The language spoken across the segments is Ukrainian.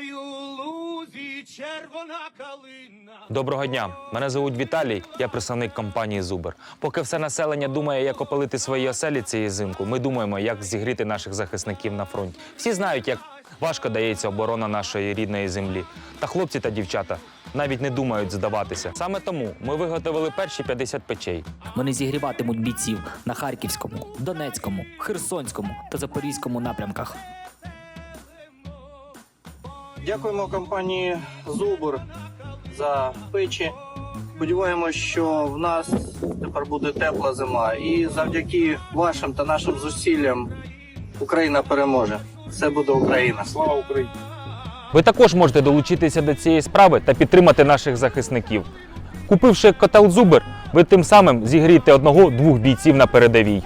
Ой, у лузі червона калина. Доброго дня. Мене звуть Віталій. Я представник компанії Зубер. Поки все населення думає, як опалити свої оселі цієї зимку, ми думаємо, як зігріти наших захисників на фронті. Всі знають, як важко дається оборона нашої рідної землі. Та хлопці та дівчата навіть не думають здаватися. Саме тому ми виготовили перші 50 печей. Вони зігріватимуть бійців на Харківському, Донецькому, Херсонському та Запорізькому напрямках. Дякуємо компанії Зубр за печі. Сподіваємось, що в нас тепер буде тепла зима, і завдяки вашим та нашим зусиллям Україна переможе. Все буде Україна. Слава Україні! Ви також можете долучитися до цієї справи та підтримати наших захисників. Купивши котел Зубер, ви тим самим зігрієте одного-двох бійців на передовій.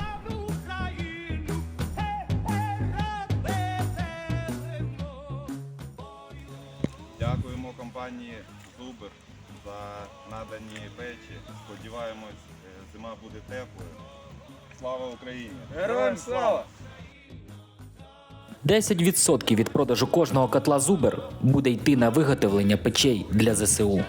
Компанії Зубер за надані печі. Сподіваємось, е, зима буде теплою. Слава Україні! Героям слава! 10% від продажу кожного котла Зубер буде йти на виготовлення печей для ЗСУ.